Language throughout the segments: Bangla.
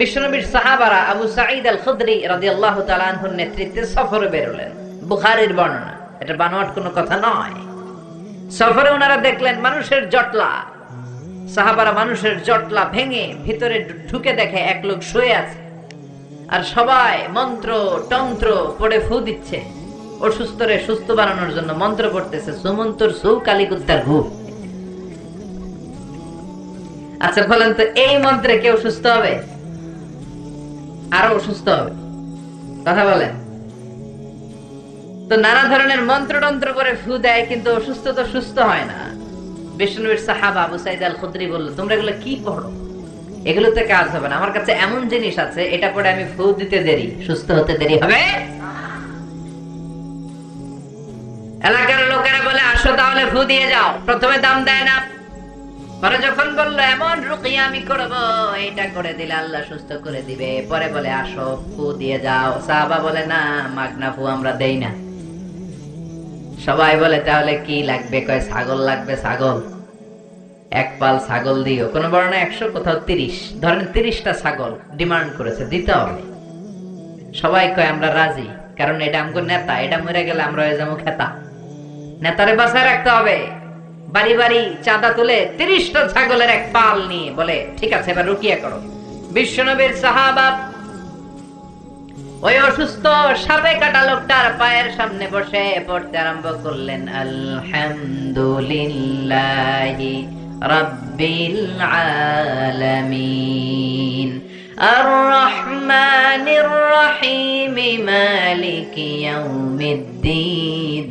বিশ্বনবীর সাহাবারা আবু সাঈদ আল খুদরি তাআলা আনহুর নেতৃত্বে সফরে বেরোলেন। বুখারীর বর্ণনা, এটা বানোয়াট কোনো কথা নয়। সফরে ওনারা দেখলেন মানুষের জটলা। সাহাবারা মানুষের জটলা ভেঙে ভিতরে ঢুকে দেখে এক লোক শুয়ে আছে। আর সবাই মন্ত্র তন্ত্র পড়ে ফু দিচ্ছে। অসুস্থরে সুস্থ বানানোর জন্য মন্ত্র পড়তেছে, সুমন্তর সু কালিকুত্তার ঘু আচ্ছা বলেন তো, এই মন্ত্রে কেউ সুস্থ হবে? আরও অসুস্থ হবে। কথা বলেন। তো নানা ধরনের মন্ত্রতন্ত্র করে ফু দেয়, কিন্তু অসুস্থ তো সুস্থ হয় না। বিষ্ণুবীর সাহাবা আবু সাইদ আল খুদরি বলল, তোমরা এগুলো কি পড়ো? এগুলোতে কাজ হবে না। আমার কাছে এমন জিনিস আছে, এটা পরে আমি ফু দিতে দেরি, সুস্থ হতে দেরি হবে? এলাকার লোকেরা বলে, আসো তাহলে ফু দিয়ে যাও। প্রথমে দাম দেয় না পরে যখন বলল, এমন আমি করব, এটা করে দিলে আল্লাহ সুস্থ করে দিবে। পরে বলে, আসো, ফু দিয়ে যাও। সাহাবা বলে, না, মাগনা ফু আমরা দেই না। সবাই বলে, তাহলে কি লাগবে? কয়, ছাগল লাগবে, ছাগল। এক পাল ছাগল দিও। কোন বর্ণনা একশো, কোথাও তিরিশ। ধরেন, তিরিশটা ছাগল ডিমান্ড করেছে, দিতে হবে। সবাই কয়, আমরা রাজি। কারণ এটা আমগো নেতা, এটা মরে গেলে আমরা হয়ে যাব খেতা। নেতারে বাসায় রাখতে হবে। বাড়ি বাড়ি চাঁদা তুলে তিরিশটা ছাগলের এক পাল নিয়ে বলে, ঠিক আছে, এবার রুকিয়া করো। বিশ্বনবীর সাহাবা ওই অসুস্থ সাপে কাটা লোকটার পায়ের সামনে বসে পড়তে আরম্ভ করলেন, আলহামদুলিল্লাহ রব্বিল আলামিন। আর রহিম, মালিক ইয়াউমিদ্দিন।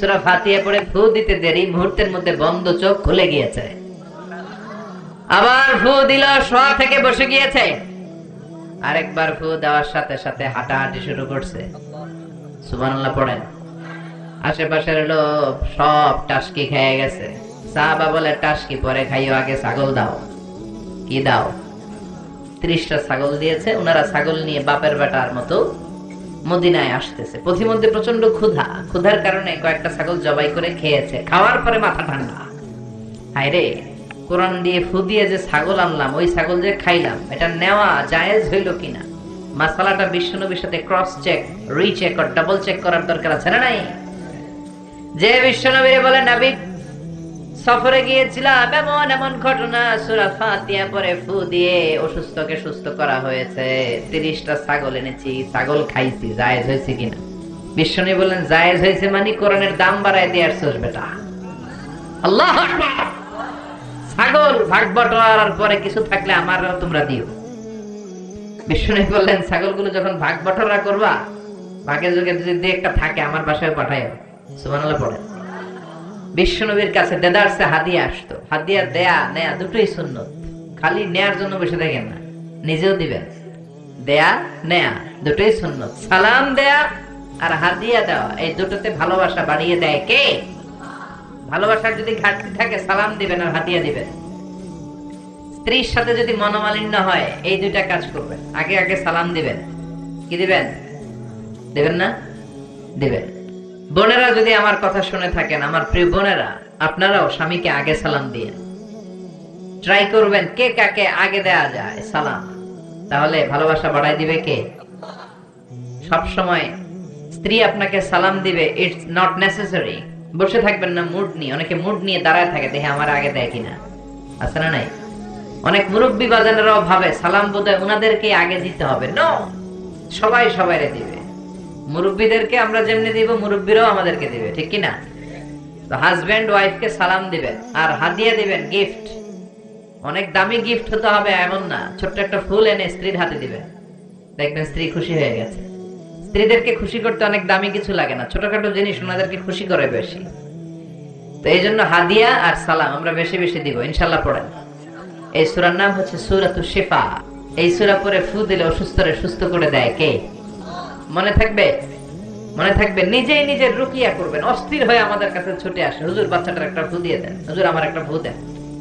সূরা ফাতিহা পড়ে ফু দিতে দেরি, মুহূর্তের মধ্যে বন্ধ চোখ খুলে গিয়েছে। আবার ফু দিল, শোয়া থেকে বসে গিয়েছে। আরেকবার ফু দেওয়ার সাথে সাথে হাঁটাহাঁটি শুরু করছে। সুবহানাল্লাহ পড়েন। আশেপাশের লোক সব টাসকি খেয়ে গেছে। সাহাবা বলে, টাসকি পরে খাইও, আগে ছাগল দাও। কি দাও? ত্রিশটা ছাগল দিয়েছে ওনারা ছাগল নিয়ে বাপের বেটার মতো মদিনায় আসতেছে। পথিমধ্যে প্রচণ্ড ক্ষুধা। ক্ষুধার কারণে কয়েকটা ছাগল জবাই করে খেয়েছে। খাওয়ার পরে মাথা ঠান্ডা। হায় রে কোরআন দিয়ে ফু দিয়ে যে ছাগল আনলাম, ওই ছাগল যে খাইলাম, এটা নেওয়া জায়েজ হইল কিনা? মাসালাটা বিশ্বনবীর সাথে ক্রস চেক রিচেক আর ডাবল চেক করার দরকার আছে না নাই? যে বিশ্বনবীরে বলে নাবি সফরে গিয়েছিলাম, এমন এমন ঘটনা, সুরা ফাতিয়া পরে ফু দিয়ে অসুস্থকে সুস্থ করা হয়েছে। তিরিশটা ছাগল এনেছি, ছাগল খাইছি, জায়েজ হয়েছে কিনা? বিশ্বনী বললেন, জায়েজ হয়েছে মানে কোরআনের দাম বাড়ায় দিয়ে আসছোস বেটা আল্লাহ ছাগল ভাগ বটোয়ারার পরে কিছু থাকলে আমার তোমরা দিও। বিষ্ণু বললেন, ছাগলগুলো যখন ভাগ বটোয়ারা করবা, ভাগের যুগে যদি একটা থাকে, আমার বাসায় পাঠায় সুবহানাল্লাহ পড়ে বিশ্বনবীর কাছে দেদারসে হাদিয়া আসতো। হাদিয়া দেয়া, নেয়া, দুটোই সুন্নত। খালি নেয়ার জন্য বসে থাকেন না। নিজেও দিবেন। দেয়া, নেয়া, দুটোই সুন্নত। সালাম দেয়া আর হাদিয়া দেওয়া, এই দুটোতে ভালোবাসা বাড়িয়ে দেয় কে? ভালোবাসার যদি ঘাটতি থাকে, সালাম দিবেন আর হাদিয়া দিবেন। স্ত্রীর সাথে যদি মনোমালিন্য হয়, এই দুইটা কাজ করবেন। আগে আগে সালাম দিবেন। কি দিবেন? দেবেন না? দিবেন। বোনেরা যদি আমার কথা শুনে থাকেন, আমার প্রিয় বোনেরা, আপনারাও স্বামীকে আগে সালাম দিয়ে। ট্রাই করবেন কে কাকে আগে দেয়া যায়, সালাম। তাহলে ভালোবাসা বাড়াই দিবে কে? সব সময় স্ত্রী আপনাকে সালাম দিবে ইটস নট নেসেসারি বসে থাকবেন না মুড নিয়ে। অনেকে মুড নিয়ে দাঁড়ায় থাকে দেখে আমার আগে দেয় কিনা। আছে না নাই? অনেক মুরব্বী বাজানেরাও ভাবে, সালাম বোধ হয় ওনাদেরকে আগে দিতে হবে। নো সবাই সবাইরে দিবে। মুরব্বীদেরকে আমরা যেমনি দিব, মুরব্বীরাও আমাদেরকে দিবে, ঠিক কি না তো হাজবেন্ড ওয়াইফকে সালাম দিবেন, আর হাদিয়া দিবেন গিফট অনেক দামি গিফট হতে হবে, এমন না। ছোট্ট একটা ফুল এনে স্ত্রীর হাতে দিবেন। দেখবেন স্ত্রী খুশি হয়ে গেছে। স্ত্রীদেরকে খুশি করতে অনেক দামি কিছু লাগে না। ছোটখাটো জিনিস ওনাদেরকে খুশি করে বেশি। তো এই জন্য হাদিয়া আর সালাম আমরা বেশি বেশি দিব ইনশাল্লাহ পড়েন। এই সুরার নাম হচ্ছে সুরাতু শিফা। এই সুরা পরে ফু দিলে অসুস্থরে সুস্থ করে দেয় কে? মনে থাকবে? মনে থাকবে, নিজেই নিজের রুকিয়া করবেন, অস্থির হয়ে আমাদের কাছে ছুটে আসে হুজুর, বাচ্চাটার একটা ভূ দিয়ে দেন। হুজুর, আমার একটা ভূ দেন।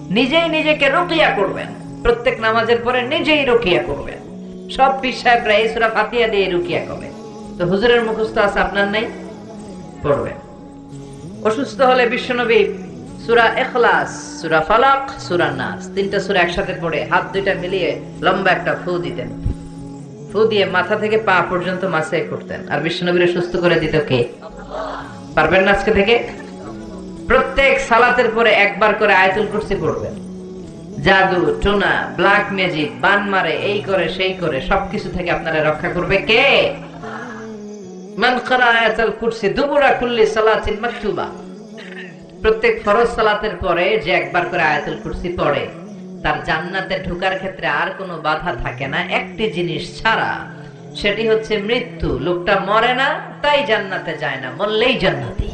নিজেই নিজেকে রুকিয়া করবেন। প্রত্যেক নামাজের পরে নিজেই রুকিয়া করবেন। সব পীর সাহেবরা এই সুরা ফাতিহা দিয়ে রুকিয়া করে তো হুজুরের মুখস্থ আছে আপনার নাই? পড়বেন। অসুস্থ হলে বিশ্বনবী সুরা এখলাস সুরা ফালাক, সুরা নাস, তিনটা সুরা একসাথে পড়ে হাত দুইটা মিলিয়ে লম্বা একটা ফু দিতেন। ফু দিয়ে মাথা থেকে পা পর্যন্ত মাসে করতেন। আর বিশ্বনবীরে সুস্থ করে দিত কে? পারবেন না আজকে থেকে? প্রত্যেক সালাতের পরে একবার করে আয়াতুল কুরসি পড়বেন। জাদু, টোনা, ব্ল্যাক ম্যাজিক, বান মারে, এই করে, সেই করে, সবকিছু থেকে আপনারা রক্ষা করবে কে? মান করা আয়াতুল কুরসি দুবুরা কুল্লি সালাতিন মাকতুবা। প্রত্যেক ফরজ সালাতের পরে যে একবার করে আয়াতুল কুরসি পড়ে। তার জান্নাতে ঢোকার ক্ষেত্রে আর কোনো বাধা থাকে না। একটি জিনিস ছাড়া, সেটি হচ্ছে মৃত্যু। লোকটা মরে না, তাই জান্নাতে যায় না, মরলেই জান্নাতি।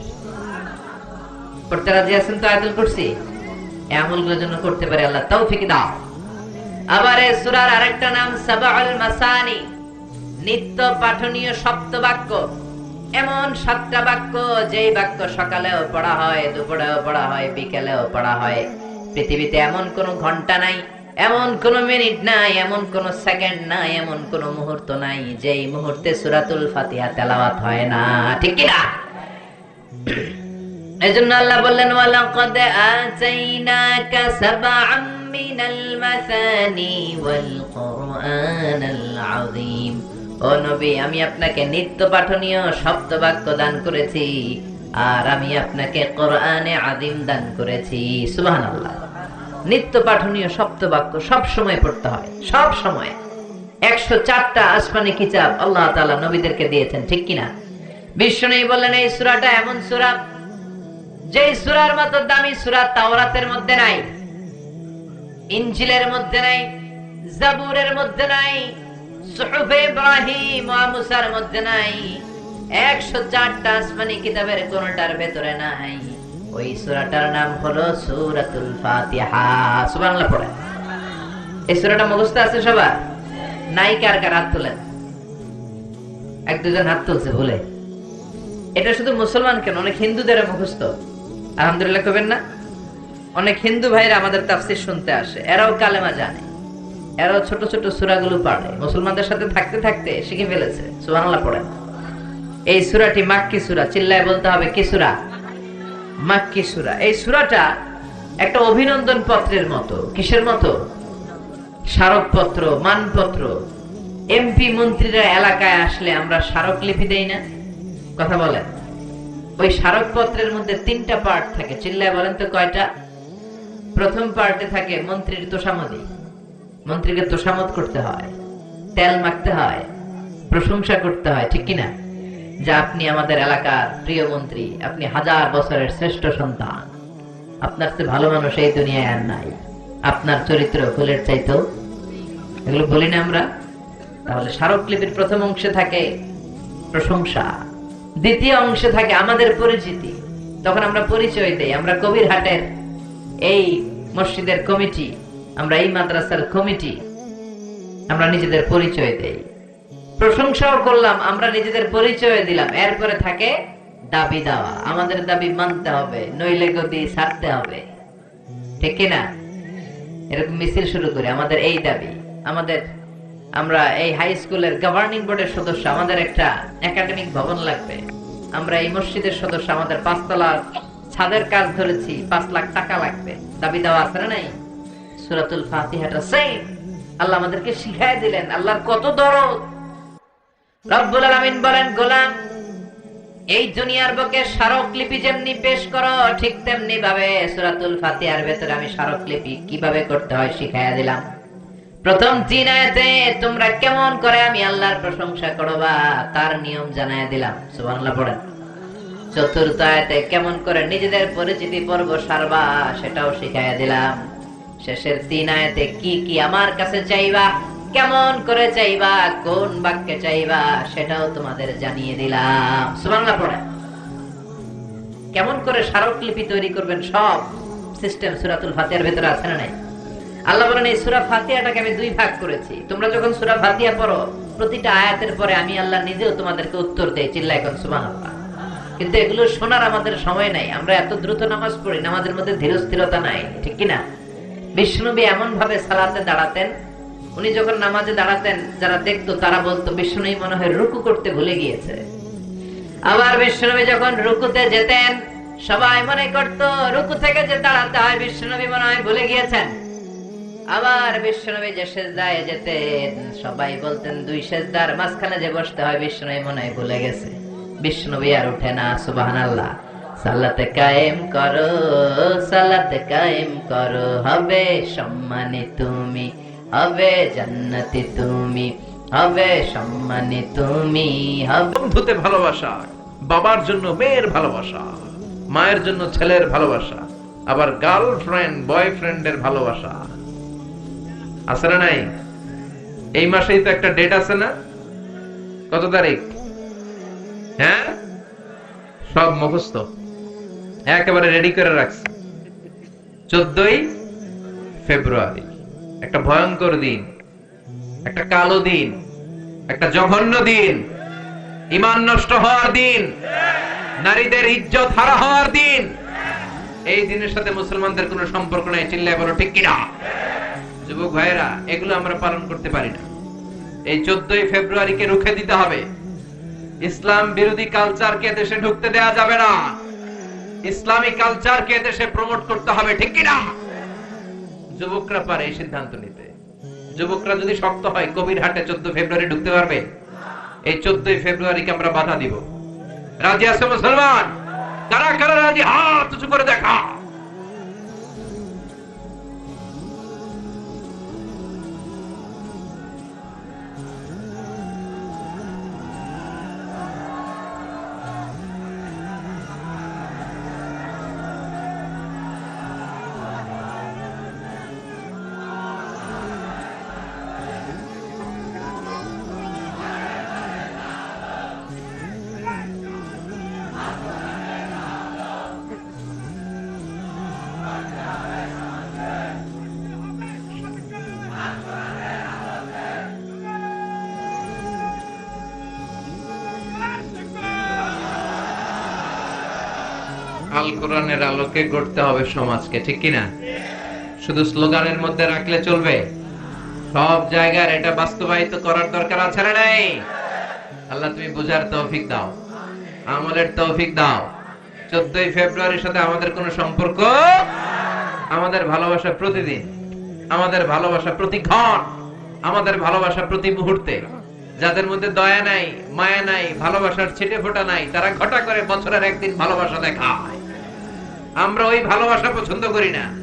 আছেন তো আয়াতুল এই আমলগুলোর জন্য করতে পারে, আল্লাহ দাও। আবার এই সূরার আরেকটা নাম মাসানি। নিত্য পাঠনীয় সপ্ত বাক্য। এমন সাতটা বাক্য, যেই বাক্য সকালেও পড়া হয়, দুপুরেও পড়া হয়, বিকেলেও পড়া হয়। পৃথিবীতে এমন কোন ঘণ্টা নাই, এমন কোন মিনিট নাই, এমন কোন সেকেন্ড নাই, এমন কোন মুহূর্ত নাই, যেই মুহূর্তে সূরাতুল ফাতিহা তেলাওয়াত হয় না। ঠিক কি না এজন্য আল্লাহ বললেন, ওয়ালাকাদ আতাইনাকা সাবআম মিনাল মাসানি ওয়াল কুরআনাল আযীম। ও নবী, আমি আপনাকে নিত্য পাঠনীয় শব্দ বাক্য দান করেছি। আর আমি আপনাকে কোরআনে আদিম দান করেছি। সুবহানাল্লাহ। নিত্য পাঠনীয় শব্দ বাক্য সব সময় পড়তে হয়। সব সময়। একশো চারটা আসমানি কিতাব আল্লাহ তাআলা নবীদেরকে দিয়েছেন, ঠিক কিনা? বিশ্বনবী বললেন, এই সূরাটা এমন সূরা যে সুরার মতো দামি সুরা তাওরাতের মধ্যে নাই, ইনজিলের মধ্যে নাই, জাবুরের মধ্যে নাই, সুহুফে ইব্রাহিম মুসার মধ্যে নাই। একশো আসমানি কিতাবের কোনটার ভেতরে নাই? ওই সূরাটার নাম হলো সূরাতুল ফাতিহা। পড়ে। এই সূরাটা মুখস্থ আছে সবার? নাই কার কার হাত তোলেন? এক দুজন হাত তুলছে, ভুলে। এটা শুধু মুসলমান কেন? অনেক হিন্দুদের মুখস্থ। আলহামদুলিল্লাহ কবেন না? অনেক হিন্দু ভাইরা আমাদের তাফসির শুনতে আসে। এরাও কালেমা জানে। এরাও ছোট ছোট সুরাগুলো পারে। মুসলমানদের সাথে থাকতে থাকতে শিখে ফেলেছে। সুবহানাল্লাহ, পড়েন। এই সুরাটি মাক্কি সুরা, চিল্লায় বলতে হবে কি সুরা? মাক্কি সুরা। এই সুরাটা একটা অভিনন্দন পত্রের মতো। কিসের মতো? স্মারকপত্র, মানপত্র। এমপি মন্ত্রীরা এলাকায় আসলে আমরা স্মারকলিপি দেই না। কথা বলেন। ওই স্মারকপত্রের মধ্যে তিনটা পার্ট থাকে। চিল্লায় বলেন তো কয়টা? প্রথম পার্টে থাকে মন্ত্রীর তোষামদি মন্ত্রীকে তোষামত করতে হয়। তেল মাখতে হয়। প্রশংসা করতে হয়, ঠিক কিনা? যে আপনি আমাদের এলাকার প্রিয় মন্ত্রী, আপনি হাজার বছরের শ্রেষ্ঠ সন্তান। আপনার চেয়ে ভালো মানুষ এই দুনিয়ায় আর নাই। আপনার চরিত্র ফুলের চাইতো এগুলো বলি না আমরা। তাহলে স্মারকলিপির প্রথম অংশে থাকে প্রশংসা। দ্বিতীয় অংশে থাকে আমাদের পরিচিতি। তখন আমরা পরিচয় দেই। আমরা কবির হাটের এই মসজিদের কমিটি। আমরা এই মাদ্রাসার কমিটি। আমরা নিজেদের পরিচয় দেই। প্রশংসাও করলাম, আমরা নিজেদের পরিচয় দিলাম। এরপরে থাকে দাবি দেওয়া। আমাদের দাবি মানতে হবে, নইলে গদি ছাড়তে হবে। ঠিক কিনা? এরকম মিছিল শুরু করি। আমাদের এই দাবি, আমাদের, আমরা এই হাই স্কুলের গভর্নিং বোর্ডের সদস্য, আমাদের একটা একাডেমিক ভবন লাগবে। আমরা এই মসজিদের সদস্য, আমাদের পাঁচতলার ছাদের কাজ ধরেছি, পাঁচ লাখ টাকা লাগবে। দাবি দেওয়া আছে না নাই? সুরাতুল ফাতিহাটা সেম আল্লাহ আমাদেরকে শিখাই দিলেন, আল্লাহর কত দরদ। রব্বুল আলামিন বলেন, গোলাম, এই দুনিয়ার বুকে স্মারকলিপি যেমনি পেশ করো, ঠিক তেমনি ভাবে সূরাতুল ভেতরে আমি স্মারকলিপি কীভাবে করতে হয় শিখাইয়া দিলাম। প্রথম তিন আয়াতে তোমরা কেমন করে আমি আল্লাহর প্রশংসা তার নিয়ম জানায় দিলাম। সুবহানাল্লাহ পড়েন। চতুর্থ আয়াতে কেমন করে নিজেদের পরিচিতি পর্ব সারবা সেটাও শিখাইয়া দিলাম। শেষের তিন আয়াতে কি কি আমার কাছে চাইবা? কেমন করে চাইবা, কোন বাক্যে চাইবা, সেটাও তোমাদের জানিয়ে দিলাম। সুবহানাল্লাহ পড়েন কেমন করে স্মারকলিপি তৈরি করবেন সব সিস্টেম সুরাতুল ফাতিহার ভেতরে আছে না নাই? আল্লাহ বলেন, এই সুরা ফাতিহাটাকে আমি দুই ভাগ করেছি। তোমরা যখন সুরা ফাতিহা পড়ো, প্রতিটা আয়াতের পরে আমি আল্লাহ নিজেও তোমাদেরকে উত্তর দেই চিল্লা এখন সুবহানাল্লাহ। কিন্তু এগুলো শোনার আমাদের সময় নাই। আমরা এত দ্রুত নামাজ পড়ি, নামাজের মধ্যে ধীর স্থিরতা নাই, ঠিক কি না বিষ্ণুনবী এমন ভাবে সালাতে দাঁড়াতেন উনি যখন নামাজে দাঁড়াতেন, যারা দেখতো, তারা বলতো বিষ্ণুনবী মনে হয় রুকু করতে ভুলে গিয়েছে। আবার বিষ্ণুনবী যখন রুকুতে যেতেন, সবাই মনে করতো, রুকু থেকে যে দাঁড়াতে হয়, বিষ্ণুনবী মনে হয় ভুলে গিয়েছেন। আবার বিষ্ণুনবী যে সেজদায় যেতেন, সবাই বলতেন, দুই সেজদার মাঝখানে যে বসতে হয়, বিষ্ণুনবী মনে হয় ভুলে গেছে। বিষ্ণুনবী আর উঠে না, সুবহানাল্লাহ। সালাতে কায়েম করো, সালাতে কায়েম করো, হবে সম্মানী তুমি। হবে জান্নাতি তুমি, হবে সম্মানী তুমি বন্ধুতে ভালোবাসা, বাবার জন্য মেয়ের ভালোবাসা, মায়ের জন্য ছেলের ভালোবাসা, আবার গার্লফ্রেন্ড বয়ফ্রেন্ডের ভালোবাসা। আছে না নাই? এই মাসেই তো একটা ডেট আছে না? কত তারিখ? হ্যাঁ? সব মুখস্থ। একেবারে রেডি করে রাখছি। চোদ্দই ফেব্রুয়ারি। একটা ভয়ঙ্কর দিন, একটা কালো দিন, একটা জঘন্য দিন ইমান নষ্ট হওয়ার দিন, নারীদের ইজ্জত হারা হওয়ার দিন। এই দিনের সাথে মুসলমানদের কোনো সম্পর্ক নাই, চিল্লায় বলো, ঠিক কিনা? যুবক ভাইয়েরা, এগুলো আমরা পালন করতে পারি না। এই চোদ্দই ফেব্রুয়ারিকে রুখে দিতে হবে। ইসলাম বিরোধী কালচারকে দেশে ঢুকতে দেওয়া যাবে না। ইসলামী কালচারকে দেশে প্রমোট করতে হবে, ঠিক কিনা? যুবকরা পারে এই সিদ্ধান্ত নিতে। যুবকরা যদি শক্ত হয়, কবির হাটে চোদ্দ ফেব্রুয়ারি ঢুকতে পারবে। এই চোদ্দই ফেব্রুয়ারিকে আমরা বাধা দিব। রাজি আছে মুসলমান? কারা কারা রাজি? হাত উঁচু করে দেখা। আল কোরআনের আলোকে গড়তে হবে সমাজকে, ঠিক কিনা শুধু স্লোগানের মধ্যে রাখলে চলবে। সব জায়গার এটা বাস্তবায়িত করার দরকার আছে না নাই? আল্লাহ, তুমি বুঝার তৌফিক দাও, আমলের তৌফিক দাও। চোদ্দই ফেব্রুয়ারির সাথে আমাদের কোনো সম্পর্ক? আমাদের ভালোবাসা প্রতিদিন, আমাদের ভালোবাসা প্রতি ক্ষণ আমাদের ভালোবাসা প্রতি মুহূর্তে। যাদের মধ্যে দয়া নাই, মায়া নাই, ভালোবাসার ছিটে ফোটা নাই, তারা ঘটা করে বছরের একদিন ভালোবাসা দেখায় আমরা ওই ভালোবাসা পছন্দ করি না।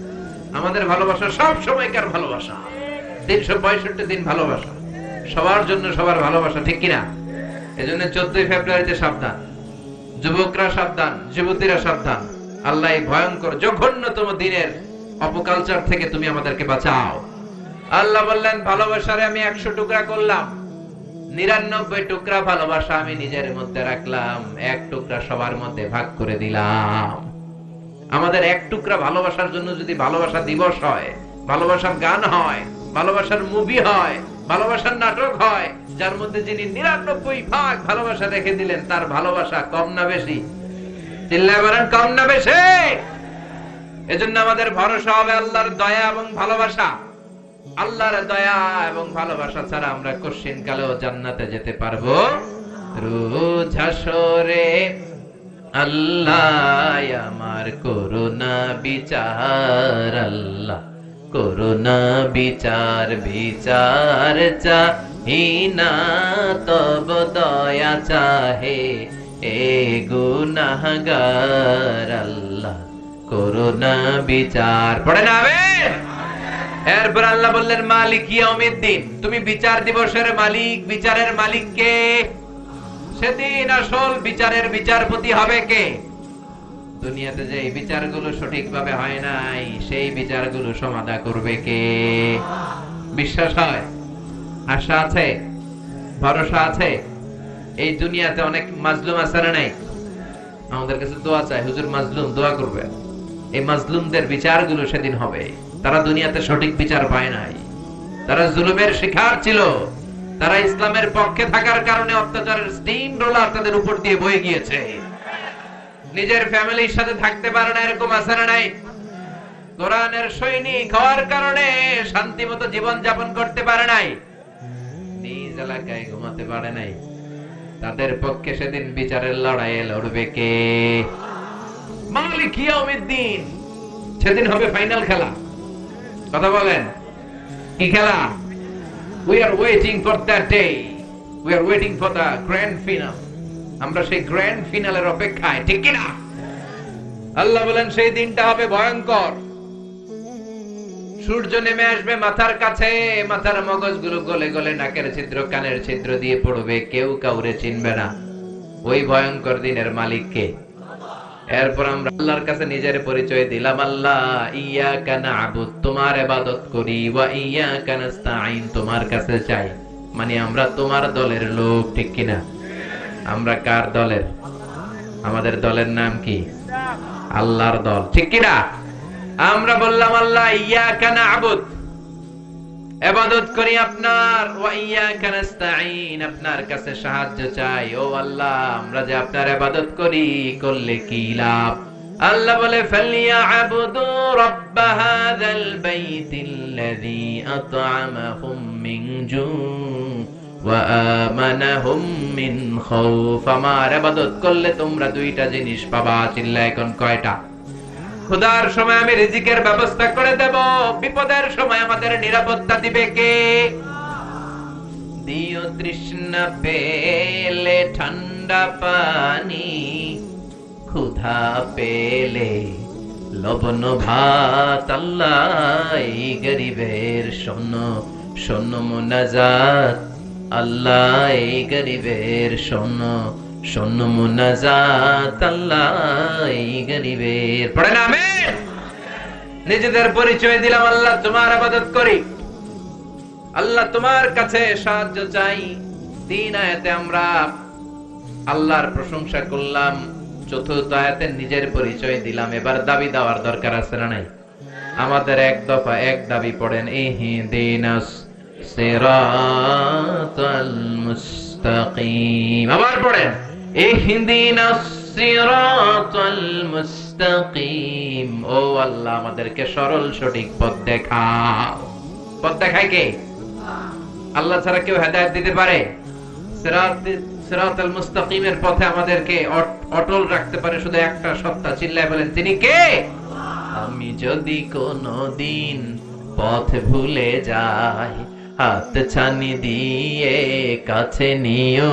আমাদের ভালোবাসা সব সময়কার ভালোবাসা। তিনশো পঁয়ষট্টি দিন ভালোবাসা। সবার জন্য সবার ভালোবাসা, ঠিক কিনা? এজন্য চোদ্দই ফেব্রুয়ারিতে সাবধান। যুবকরা সাবধান, যুবতীরা সাবধান। আল্লাহ এই ভয়ঙ্কর, জঘন্যতম দিনের অপকালচার থেকে তুমি আমাদেরকে বাঁচাও। আল্লাহ বললেন, ভালোবাসারে আমি একশো টুকরা করলাম। নিরানব্বই টুকরা ভালোবাসা আমি নিজের মধ্যে রাখলাম। এক টুকরা সবার মধ্যে ভাগ করে দিলাম। আমাদের এক টুকরা ভালোবাসার জন্য যদি ভালোবাসা দিবস হয়, ভালোবাসার গান হয়, ভালোবাসার মুভি হয়, ভালোবাসার নাটক হয়, যার মধ্যে যিনি নিরানব্বই ভাগ ভালোবাসা রেখে দিলেন, তার ভালোবাসা কম না বেশি? কম না বেশি? এজন্য আমাদের ভরসা হবে আল্লাহর দয়া এবং ভালোবাসা। আল্লাহর দয়া এবং ভালোবাসা ছাড়া আমরা কশিন কালেও জান্নাতে যেতে পারব। রোজ হাসরে আল্লাহ, আমার করুণা বিচার, আল্লাহ, করুণা বিচার বিচার চাহিনা তব দয়া চাহে এ গুনাহগার, আল্লাহ, করুণা বিচার। পড়ে না এরপর আল্লাহ বললেন, মালিক ইয়াউমিদ্দিন, তুমি বিচার দিবসের মালিক, বিচারের মালিক কে? সেদিন আসল বিচারের বিচারপতি হবে কে? দুনিয়াতে যে বিচারগুলো সঠিকভাবে হয় নাই, সেই বিচারগুলো সমাধা করবে কে? বিশ্বাস হয়? আশা আছে? ভরসা আছে? এই দুনিয়াতে অনেক মাজলুম আছে না নাই? আমাদের কাছে দোয়া চাই হুজুর মাজলুম, দোয়া করবে। এই মাজলুমদের বিচারগুলো সেদিন হবে। তারা দুনিয়াতে সঠিক বিচার পায় নাই। তারা জুলুমের শিকার ছিল। তারা ইসলামের পক্ষে থাকার কারণে অত্যাচারের স্টিম রোলার তাদের উপর দিয়ে বয়ে গিয়েছে। নিজের ফ্যামিলির সাথে থাকতে পারে না, এরকম না নাই? কোরআনের সৈনিক হওয়ার কারণে শান্তি মতো জীবন যাপন করতে পারে নাই। নিজ এলাকায় ঘুমাতে পারে নাই। তাদের পক্ষে সেদিন বিচারের লড়াইয়ে লড়বে কে? মালিক সেদিন হবে ফাইনাল খেলা। কথা বলেন। কি খেলা? We are waiting for that day we are waiting for the grand final আমরা সেই গ্র্যান্ড ফিনালের অপেক্ষায়, ঠিক কি না আল্লাহ বলেন, সেই দিনটা হবে ভয়ঙ্কর। সূর্য নেমে আসবে মাথার কাছে, মাথার মগজগুলো গলে গলে নাকের ছিদ্র, কানের ছিদ্র দিয়ে পড়বে, কেউ কাউরে চিনবে না। ওই ভয়ঙ্কর দিনের মালিককে এরপর আমরা আল্লাহর কাছে নিজের পরিচয় দিলাম, আল্লাহ ইয়া কানা আবুদ তোমার ইবাদত করি, ওয়া ইয়া কানাস্তাইন তোমার কাছে চাই। মানে আমরা তোমার দলের লোক, ঠিক কিনা? আমরা কার দলের? আমাদের দলের নাম কি? আল্লাহর দল, ঠিক কিনা? আমরা বললাম, আল্লাহ ইয়া কানা আবুদ এবাদত করি আপনার আপনার কাছে সাহায্য চাই। ও আল্লাহ, আমরা যে আপনার ইবাদত করি, করলে কি লাভ? আল্লাহ বলে ইবাদত করলে তোমরা দুইটা জিনিস পাবা চিল্লা এখন কয়টা? ক্ষুধার সময় আমি রিজিকের ব্যবস্থা করে দেব। বিপদের সময় আমাদের নিরাপত্তা দিবে কে? দিও তৃষ্ণা পেলে, ঠান্ডা পানি। ক্ষুধা পেলে, লবণ ভাত আল্লাহ গরিবের শোন শোন মুনাজাত। আল্লাহ গরিবের শোন নিজেদের পরিচয় দিলাম, আল্লাহ তোমার আবাদত করি। আল্লাহ তোমার কাছে সাহায্য চাই। তিন আয়াতে আমরা আল্লাহর প্রশংসা করলাম, চতুর্থ আয়াতে নিজের পরিচয় দিলাম। এবার দাবি দেওয়ার দরকার আছে না নাই? আমাদের এক দফা এক দাবি পড়েন, ইহদিনাস সিরাতাল মুস্তাকিম। আবার পড়েন মুস্তাকিম। ও আল্লাহ, আমাদেরকে সরল সঠিক পথ দেখাও পথ দেখায় কে? আল্লাহ ছাড়া কেউ হেদায়েত দিতে পারে? মুস্তাকিমের পথে আমাদেরকে অটল রাখতে পারে শুধু একটা সত্তা। চিল্লায় বলেন, তিনি কে? আমি যদি কোনো দিন পথ ভুলে যাই, হাত ছানি দিয়ে কাছে নিও।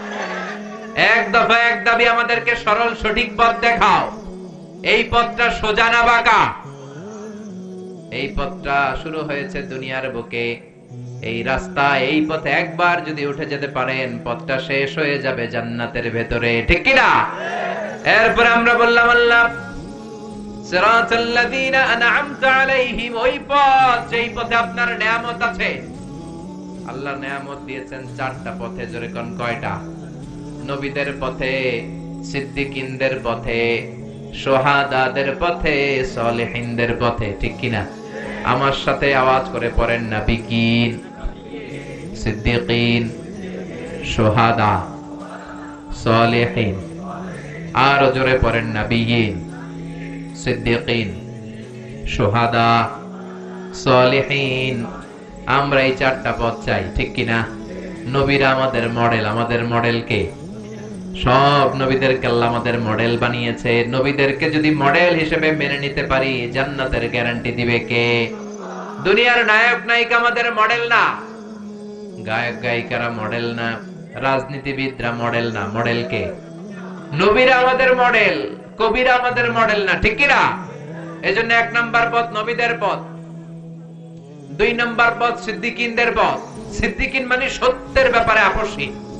এক দফা এক দাবি আমাদেরকে সরল সঠিক পথ দেখাও। এই পথটা সোজা না বাঁকা? এই পথটা শুরু হয়েছে দুনিয়ার বুকে। এই রাস্তা এই পথে একবার যদি উঠে যেতে পারেন, পথটা শেষ হয়ে যাবে জান্নাতের ভেতরে। ঠিক কিনা এরপর আমরা বললাম, আল্লাহ আলাইহিম, ওই পথ যেই পথে আপনার নিয়ামত আছে। আল্লাহ নিয়ামত দিয়েছেন চারটা পথে, জোরে কোন, কয়টা? নবীদের পথে, সিদ্দিকিনদের পথে, সোহাদাদের পথে, সলেহিনদের পথে, ঠিক কিনা? আমার সাথে আওয়াজ করে পড়েন না নাবিকিন, সিদ্দিকিন, সোহাদা, সলেহিন। আরও জোরে পড়েন নাবিয়িন সিদ্দিকিন, সোহাদা, সলেহিন। আমরা এই চারটা পথ চাই, ঠিক কিনা? নবীরা আমাদের মডেল আমাদের মডেল কে? সব নবীদেরকে আল্লাহ আমাদের মডেল বানিয়েছে। নবীদেরকে যদি মডেল হিসেবে মেনে নিতে পারি, জান্নাতের গ্যারান্টি দিবে কে? দুনিয়ার নায়ক, নায়িকা আমাদের মডেল না। গায়ক, গায়িকারা মডেল না। রাজনীতিবিদরা মডেল না। মডেল কে? নবীরা আমাদের মডেল কবিরা আমাদের মডেল না। ঠিক কিনা? এজন্য এক নাম্বার পথ নবীদের পথ। দুই নাম্বার পথ সিদ্দিকিনদের পথ। সিদ্দিকিন মানে সত্যের ব্যাপারে আপসহীন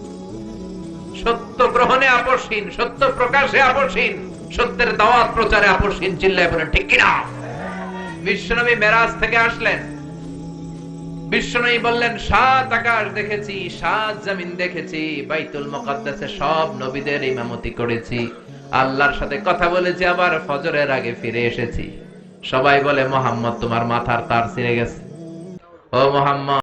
সত্য গ্রহণে আপসহীন, সত্য প্রকাশে আপসহীন, সত্যের দাওয়াত প্রচারে আপসহীন চিল্লায় বলেন ঠিক কিনা? বিশ্বনবী মেরাজ থেকে আসলেন। বিশ্বনবী বললেন, সাত আকাশ দেখেছি, সাত জমিন দেখেছি, বাইতুল মুকাদ্দাসে সব নবীদের ইমামতি করেছি। আল্লাহর সাথে কথা বলেছি, আবার ফজরের আগে ফিরে এসেছি। সবাই বলে, মোহাম্মদ তোমার মাথার তার ছিঁড়ে গেছে। ও মোহাম্মদ!